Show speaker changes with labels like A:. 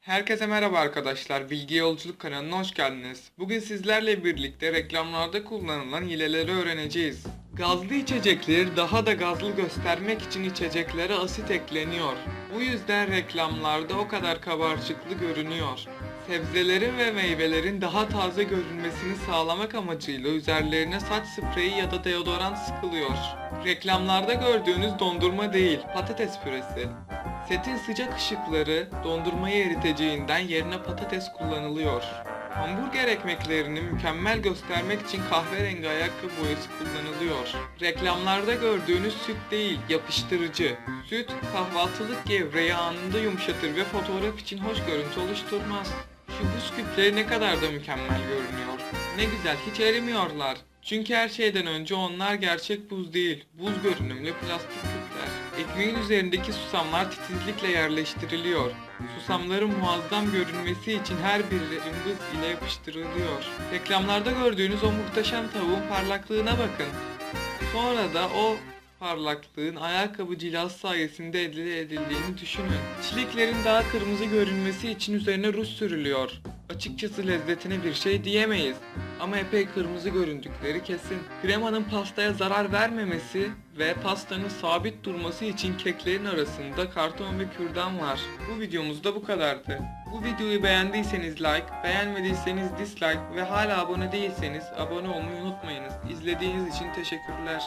A: Herkese merhaba arkadaşlar. Bilgi Yolculuk kanalına hoş geldiniz. Bugün sizlerle birlikte reklamlarda kullanılan hileleri öğreneceğiz. Gazlı içecekleri daha da gazlı göstermek için içeceklere asit ekleniyor. Bu yüzden reklamlarda o kadar kabarcıklı görünüyor. Sebzelerin ve meyvelerin daha taze görünmesini sağlamak amacıyla üzerlerine saç spreyi ya da deodorant sıkılıyor. Reklamlarda gördüğünüz dondurma değil, patates püresi. Setin sıcak ışıkları dondurmayı eriteceğinden yerine patates kullanılıyor. Hamburger ekmeklerini mükemmel göstermek için kahverengi ayakkabı boyası kullanılıyor. Reklamlarda gördüğünüz süt değil, yapıştırıcı. Süt, kahvaltılık gevreği anında yumuşatır ve fotoğraf için hoş görüntü oluşturmaz. Şu buz küpleri ne kadar da mükemmel görünüyor. Ne güzel, hiç erimiyorlar. Çünkü her şeyden önce onlar gerçek buz değil, buz görünümlü plastik küpler. Ekmeğin üzerindeki susamlar titizlikle yerleştiriliyor. Susamların muazzam görünmesi için her biri cımbız ile yapıştırılıyor. Reklamlarda gördüğünüz o muhteşem tavuğun parlaklığına bakın. Sonra da o parlaklığın ayakkabı cilası sayesinde elde edildiğini düşünün. Çiliklerin daha kırmızı görünmesi için üzerine ruj sürülüyor. Açıkçası lezzetine bir şey diyemeyiz. Ama epey kırmızı göründükleri kesin. Kremanın pastaya zarar vermemesi ve pastanın sabit durması için keklerin arasında karton ve kürdan var. Bu videomuz da bu kadardı. Bu videoyu beğendiyseniz like, beğenmediyseniz dislike ve hala abone değilseniz abone olmayı unutmayınız. İzlediğiniz için teşekkürler.